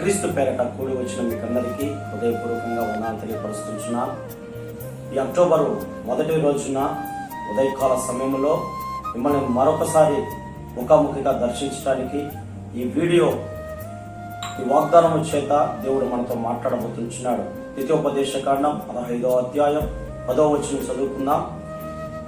క్రీస్తు పేరట కూడి వచ్చిన మీకు అందరికీ హృదయపూర్వకంగా ఉన్నాను తెలియపరుస్తున్నాను ఈ అక్టోబరు మొదటి రోజున ఉదయకాల సమయంలో మిమ్మల్ని మరొకసారి ముఖాముఖిగా దర్శించడానికి ఈ వీడియో ఈ వాగ్దానం చేత దేవుడు మనతో మాట్లాడబోతున్నాడు ద్వితీయోపదేశ కాండం పదహైదో అధ్యాయం పదో వచ్చిన చదువుకుందాం.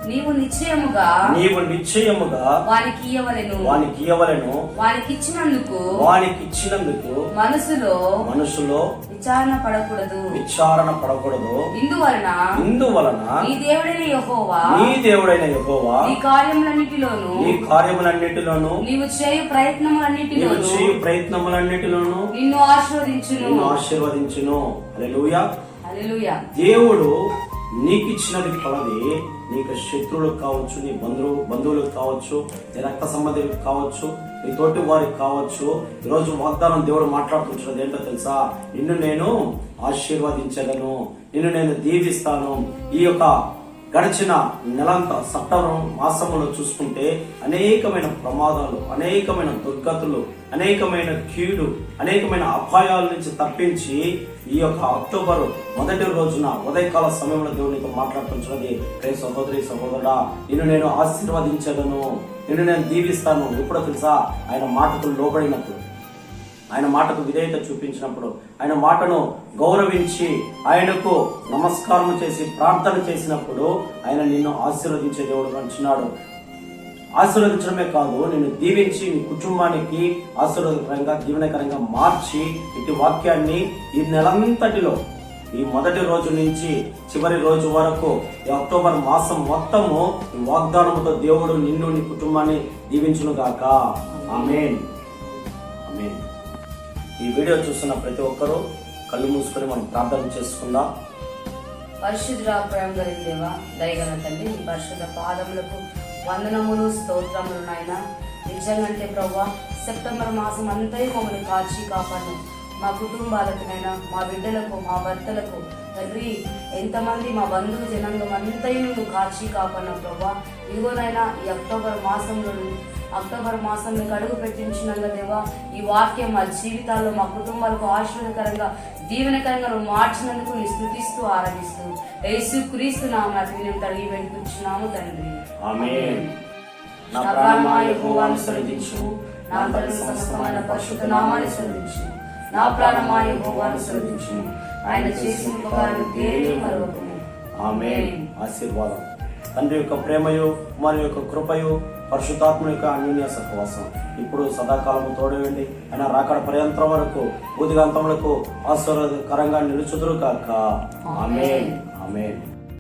నీవు నిశ్చయముగా నీవు నిశ్చయముగా వారికి ఇయ్యవలెను. వానికి ఇవ్వలను వారికి ఇచ్చినందుకు వానికి ఇచ్చినందుకు మనసులో మనసులో విచారణ పడకూడదు. విచారణ పడకూడదు. ఇందువలన ఇందువలన నీ దేవుడైన యెహోవా నీ దేవుడైన యెహోవా నీ కార్యములన్నిటిలోను నీ కార్యములన్నిటిలోను నీవు చేయు నీవు ప్రయత్నములన్నిటిలోను చేయు ప్రయత్నములన్నిటిలోను నిన్ను ఆశీర్వదించును. నిన్ను ఆశీర్వదించును. హల్లెలూయా. హల్లెలూయా. దేవుడు నీకు ఇచ్చినది కొలది నీకు శత్రువులకు కావచ్చు నీ బంధువు బంధువులకు కావచ్చు నీ రక్త సంబంధికులకు కావచ్చు నీ తోటి వారికి కావచ్చు ఈరోజు వాగ్దానం దేవుడు మాట్లాడుతుంటున్నది ఏంటో తెలుసా? నిన్ను నేను ఆశీర్వదించగలను నిన్ను నేను దీవిస్తాను. ఈ యొక్క గడిచిన నెలంతా సెప్టెంబర్ మాసంలో చూసుకుంటే అనేకమైన ప్రమాదాలు అనేకమైన దుర్గతులు అనేకమైన కీడు అనేకమైన అపాయాల నుంచి తప్పించి ఈ యొక్క అక్టోబర్ మొదటి రోజున ఉదయకాల సమయంలో దేవునితో మాట్లాడుతున్నది. రే సహోదరి సహోదరుడా నిన్ను నేను ఆశీర్వదించగలను నిన్ను నేను దీవిస్తాను. ఎప్పుడో తెలుసా? ఆయన మాటకు లోబడినప్పుడు. ఆయన మాటకు విధేయత చూపించినప్పుడు ఆయన మాటను గౌరవించి ఆయనకు నమస్కారం చేసి ప్రార్థన చేసినప్పుడు ఆయన నిన్ను ఆశీర్వదించే దేవుడు అంటున్నాడు. ఆశీర్వదించడమే కాదు నిన్ను దీవించి నీ కుటుంబానికి ఆశీర్వదకరంగా దీవెనకరంగా మార్చి ఇటు వాక్యాన్ని ఈ నెలంతటిలో ఈ మొదటి రోజు నుంచి చివరి రోజు వరకు ఈ అక్టోబర్ మాసం మొత్తము ఈ వాగ్దానముతో దేవుడు నిన్ను నీ కుటుంబాన్ని దీవించును గాక ఆమెన్. ఆమెన్. ఈ వీడియో చూస్తున్న ప్రతి ఒక్కరూ కళ్ళు మూసుకొని మనం ప్రార్థన చేసుకుందాం. పరిశుద్ధ ప్రేమ కలిగిన దేవా దయగల తండ్రి నీ పరిశుద్ధ పాదములకు వందనములు స్తోత్రములు నాయన. నిజంగంటే ప్రభా సెప్టెంబర్ మాసం అంతా మమ్మల్ని కాచి కాపాడు. మా కుటుంబాలకునైనా మా బిడ్డలకు మా భర్తలకు తండ్రి ఎంతమంది మా బంధువు జనాంగం అంతయు నువ్వు కాచి కాపాడిన ప్రభా ఇదిగోనైనా ఈ అక్టోబర్ మాసంలో అక్టోబర్ మాసం మీకు అడుగు పెట్టించినందుకు దేవా ఈ వాక్యం మా జీవితాల్లో మా కుటుంబాలకు ఆశీర్వదకరంగా దీవెనకరంగా నువ్వు మార్చినందుకు నీ స్థుతిస్తూ ఆరాధిస్తూ యేసు క్రీస్తు నామని మేము తడిగి పెట్టుకుంటున్నాము తండ్రి. ఆమేన్. నా సమస్తమైన పరిశుద్ధ నామాన్ని స్తుతించుము నా ప్రాణమా యెహోవాను స్తుతించుము ఆయన చేసిన ఉపకారం దేని మరొకము ఆమేన్. ఆశీర్వాదం. తండ్రి యొక్క ప్రేమయు కుమారు యొక్క కృపయు పరిశుద్ధాత్మ యొక్క అన్యోన్య సహవాసం. ఇప్పుడు సదాకాలము తోడవండి ఆయన రాకడ పర్యంతరం వరకు బుద్ధిగంతములకు ఆశీర్వాదకరంగా నిలుచుదురు కాక ఆమేన్. ఆమేన్.